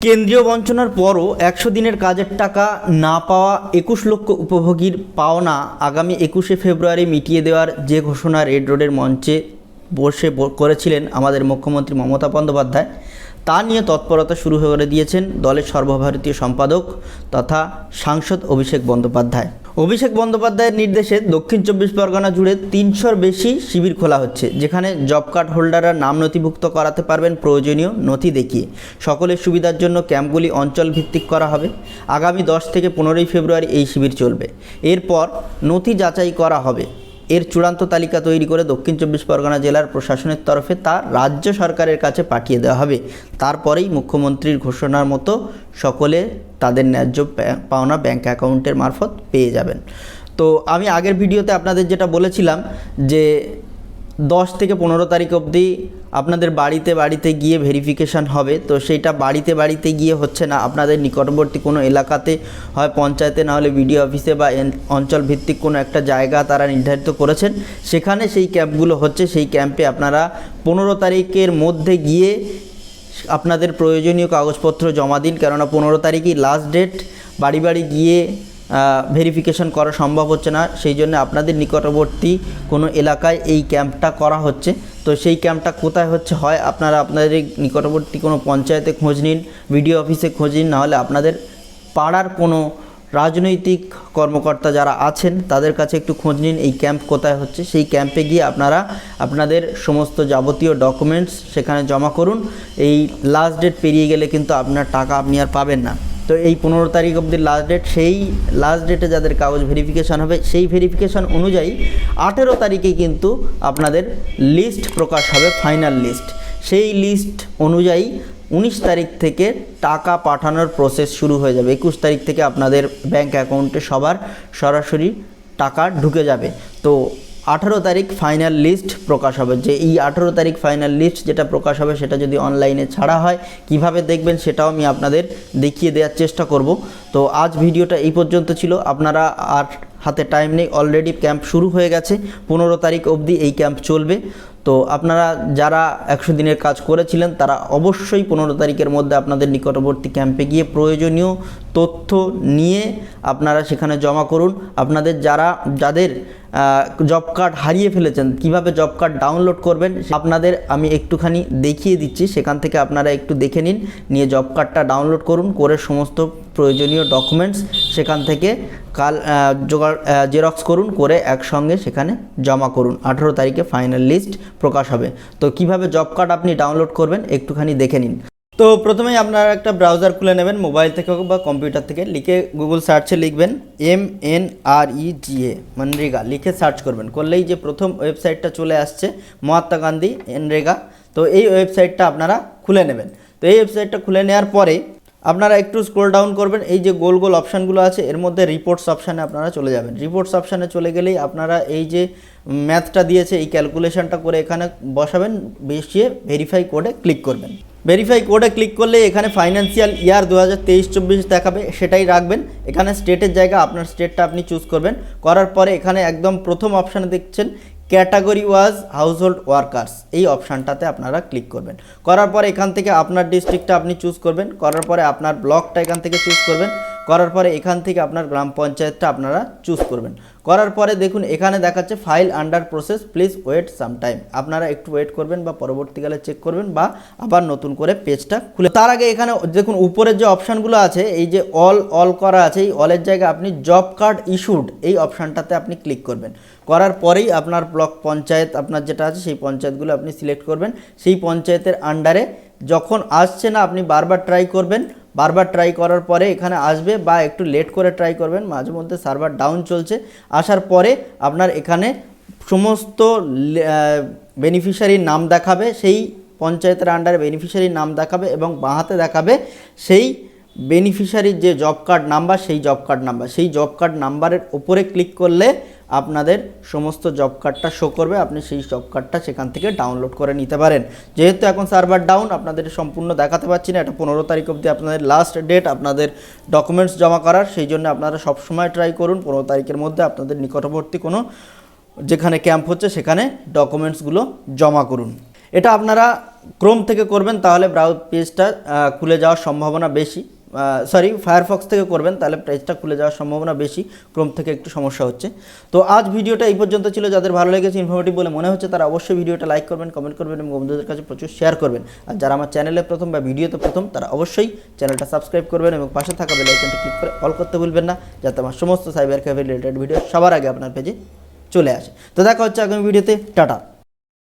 কেন্দ্রীয় বঞ্চনার পরও একশো দিনের কাজের টাকা না পাওয়া একুশ লক্ষ উপভোগীর পাওনা আগামী একুশে ফেব্রুয়ারি মিটিয়ে দেওয়ার যে ঘোষণা রেড রোডের মঞ্চে বসে করেছিলেন আমাদের মুখ্যমন্ত্রী মমতা বন্দ্যোপাধ্যায় তা নিয়ে তৎপরতা শুরু করে দিয়েছেন দলের সর্বভারতীয় সম্পাদক তথা সাংসদ অভিষেক বন্দ্যোপাধ্যায়। অভিষেক বন্দ্যোপাধ্যায়ের নির্দেশে দক্ষিণ চব্বিশ পরগনা জুড়ে তিনশোর বেশি শিবির খোলা হচ্ছে, যেখানে জব কার্ড হোল্ডাররা নাম নথিভুক্ত করাতে পারবেন প্রয়োজনীয় নথি দেখিয়ে। সকলের সুবিধার জন্য ক্যাম্পগুলি অঞ্চল ভিত্তিক করা হবে। আগামী দশ থেকে পনেরোই ফেব্রুয়ারি এই শিবির চলবে। এরপর নথি যাচাই করা হবে। এর চূড়ান্ত তালিকা তৈরি করে দক্ষিণ চব্বিশ পরগনা জেলার প্রশাসনের তরফে তা রাজ্য সরকারের কাছে পাঠিয়ে দেওয়া হবে। তারপরেই মুখ্যমন্ত্রীর ঘোষণার মতো সকলে তাদের ন্যায্য পাওনা ব্যাঙ্ক অ্যাকাউন্টের মারফত পেয়ে যাবেন। তো আমি আগের ভিডিওতে আপনাদের যেটা বলেছিলাম যে দশ থেকে পনেরো তারিখ অবধি আপনাদের বাড়িতে বাড়িতে গিয়ে ভেরিফিকেশান হবে। তো সেইটা বাড়িতে বাড়িতে গিয়ে হচ্ছে না। আপনাদের নিকটবর্তী কোনো এলাকাতে হয় পঞ্চায়েতে, না হলে বিডিও অফিসে বা অঞ্চল ভিত্তিক কোনো একটা জায়গা তারা নির্ধারিত করেছেন। সেখানে সেই ক্যাম্পগুলো হচ্ছে, সেই ক্যাম্পে আপনারা পনেরো তারিখের মধ্যে গিয়ে আপনাদের প্রয়োজনীয় কাগজপত্র জমা দিন। কেননা পনেরো তারিখই লাস্ট ডেট বাড়ি বাড়ি গিয়ে ভেরিফিকেশন করা সম্ভব হচ্ছে না। সেই জন্য আপনাদের নিকটবর্তী কোনো এলাকায় এই ক্যাম্পটা করা হচ্ছে। তো সেই ক্যাম্পটা কোথায় হচ্ছে হয় আপনারা আপনাদের নিকটবর্তী কোনো পঞ্চায়েতে খোঁজ নিন, বিডিও অফিসে খোঁজ নিন, নাহলে আপনাদের পাড়ার কোনো রাজনৈতিক কর্মকর্তা যারা আছেন, তাদের কাছে একটু খোঁজ নিন এই ক্যাম্প কোথায় হচ্ছে। সেই ক্যাম্পে গিয়ে আপনারা আপনাদের সমস্ত যাবতীয় ডকুমেন্টস সেখানে জমা করুন। এই লাস্ট ডেট পেরিয়ে গেলে কিন্তু আপনার টাকা আপনি আর পাবেন না। তো এই পনেরো তারিখ অবধি লাস্ট ডেট সেই লাস্ট ডেটে যাদের কাগজ ভেরিফিকেশান হবে, সেই ভেরিফিকেশান অনুযায়ী আঠেরো তারিখে কিন্তু আপনাদের লিস্ট প্রকাশ হবে ফাইনাল লিস্ট সেই লিস্ট অনুযায়ী উনিশ তারিখ থেকে টাকা পাঠানোর প্রসেস শুরু হয়ে যাবে। একুশ তারিখ থেকে আপনাদের ব্যাংক অ্যাকাউন্টে সবার সরাসরি টাকা ঢুকে যাবে। তো আঠারো তারিখ ফাইনাল লিস্ট প্রকাশ হবে। যে এই আঠারো তারিখ ফাইনাল লিস্ট যেটা প্রকাশ হবে, সেটা যদি অনলাইনে ছাড়া হয়, কীভাবে দেখবেন সেটাও আমি আপনাদের দেখিয়ে দেওয়ার চেষ্টা করব। তো আজ ভিডিওটা এই পর্যন্ত ছিল। আপনারা আর হাতে টাইম নেই অলরেডি ক্যাম্প শুরু হয়ে গেছে, পনেরো তারিখ অবধি এই ক্যাম্প চলবে। তো আপনারা যারা একশো দিনের কাজ করেছিলেন, তারা অবশ্যই পনেরো তারিখের মধ্যে আপনাদের নিকটবর্তী ক্যাম্পে গিয়ে প্রয়োজনীয় তথ্য নিয়ে আপনারা সেখানে জমা করুন। আপনাদের যারা, যাদের জব কার্ড হারিয়ে ফেলেছেন, কীভাবে জব কার্ড ডাউনলোড করবেন আপনাদের আমি একটুখানি দেখিয়ে দিচ্ছি। সেখান থেকে আপনারা একটু দেখে নিন, নিয়ে জব কার্ডটা ডাউনলোড করুন, করে সমস্ত প্রয়োজনীয় ডকুমেন্টস সেখান থেকে কাল জোগাড় জেরক্স করুন, করে একসঙ্গে সেখানে জমা করুন। আঠেরো তারিখে ফাইনাল লিস্ট প্রকাশ হবে। তো কীভাবে জব কার্ড আপনি ডাউনলোড করবেন, একটুখানি দেখে নিন। তো প্রথমেই আপনারা একটা ব্রাউজার খুলে নেবেন মোবাইল থেকে হোক বা কম্পিউটার থেকে। লিখে গুগল সার্চে লিখবেন M N R E G A MNREGA. লিখে সার্চ করবেন। করলেই যে প্রথম ওয়েবসাইটটা চলে আসছে, মহাত্মা গান্ধী এনরেগা তো এই ওয়েবসাইটটা আপনারা খুলে নেবেন। তো এই ওয়েবসাইটটা খুলে নেওয়ার পরে আপনারা একটু স্ক্রোল ডাউন করবেন, এই যে গোল গোল অপশানগুলো আছে, এর মধ্যে রিপোর্টস অপশানে আপনারা চলে যাবেন। রিপোর্টস অপশানে চলে গেলেই আপনারা এই যে ম্যাথটা দিয়েছে, এই ক্যালকুলেশনটা করে এখানে বসাবেন, বসিয়ে ভেরিফাই কোডে ক্লিক করবেন। ভেরিফাই কোডে ক্লিক করলে এখানে ফাইন্যান্সিয়াল ইয়ার দু হাজার তেইশ চব্বিশ দেখাবে, সেটাই রাখবেন। এখানে স্টেটের জায়গা, আপনার স্টেটটা আপনি চুজ করবেন। করার পরে এখানে একদম প্রথম অপশানে দেখছেন ক্যাটাগরি ওয়াজ হাউসহোল্ড ওয়ার্কার্স এই অপশানটাতে আপনারা ক্লিক করবেন। করার পরে এখান থেকে আপনার ডিস্ট্রিক্টটা আপনি চুজ করবেন। করার পরে আপনার ব্লকটা এখান থেকে চুজ করবেন। করার পরে এখান থেকে আপনার গ্রাম পঞ্চায়েতটা আপনারা চুজ করবেন। করার পরে দেখুন, এখানে দেখাচ্ছে file under process please wait some time আপনারা একটু ওয়েট করবেন বা পরবর্তীকালে চেক করবেন বা আবার নতুন করে পেজটা খুলে তার আগে এখানে দেখুন, উপরের যে অপশানগুলো আছে, এই যে অল অল করা আছে, এই অলের জায়গায় আপনি জব কার্ড ইস্যুড এই অপশানটাতে আপনি ক্লিক করবেন। করার পরেই আপনার ব্লক পঞ্চায়েত, আপনার যেটা আছে সেই পঞ্চায়েতগুলো আপনি সিলেক্ট করবেন। সেই পঞ্চায়েতের আন্ডারে যখন আসছে না, আপনি বারবার ট্রাই করবেন। বারবার ট্রাই করার পরে এখানে আসবে বা একটু লেট করে ট্রাই করবেন। মাঝে মধ্যে সার্ভার ডাউন চলছে। আসার পরে আপনার এখানে সমস্ত বেনিফিশিয়ারির নাম দেখাবে। সেই পঞ্চায়েতের আন্ডারে বেনিফিশিয়ারির নাম দেখাবে এবং বাঁহাতে দেখাবে সেই বেনিফিশিয়ারির যে জব কার্ড নাম্বার সেই জব কার্ড নাম্বার সেই জব কার্ড নাম্বারের উপরে ক্লিক করলে আপনাদের সমস্ত জব কার্ডটা শো করবে, আপনি সেই জব কার্ডটা সেখান থেকে ডাউনলোড করে নিতে পারেন। যেহেতু এখন সার্ভার ডাউন আপনাদের সম্পূর্ণ দেখাতে পারছি না, এটা পনেরো তারিখ অবধি আপনাদের লাস্ট ডেট আপনাদের ডকুমেন্টস জমা করার, সেই জন্য আপনারা সবসময় ট্রাই করুন, পনেরো তারিখের মধ্যে আপনাদের নিকটবর্তী কোনো যেখানে ক্যাম্প হচ্ছে, সেখানে ডকুমেন্টসগুলো জমা করুন। এটা আপনারা ক্রোম থেকে করবেন, তাহলে ব্রাউজ পেজটা খুলে যাওয়ার সম্ভাবনা বেশি। সরি ফায়ারফক্স থেকে করবেন, তাহলে পেজটা খুলে যাওয়ার সম্ভাবনা বেশি ক্রোম থেকে একটু সমস্যা হচ্ছে। তো আজ ভিডিওটা এই পর্যন্ত ছিল, যাদের ভালো লেগেছে ইনফরমেটিভ বলে মনে হচ্ছে, তারা অবশ্যই ভিডিওটা লাইক করবেন কমেন্ট করবেন এবং বন্ধুদের কাছে প্রচুর শেয়ার করবেন। আর যারা আমার চ্যানেলে প্রথম বা ভিডিওতে প্রথম, তারা অবশ্যই চ্যানেলটা সাবস্ক্রাইব করবেন এবং পাশে থাকা বেল ক্লিক করে অল করতে ভুলবেন না, যাতে আমার সমস্ত সাইবার ক্যাফে রিলেটেড ভিডিও সবার আগে আপনার পেজে চলে আসে। তো দেখা হচ্ছে আগামী ভিডিওতে টাটা।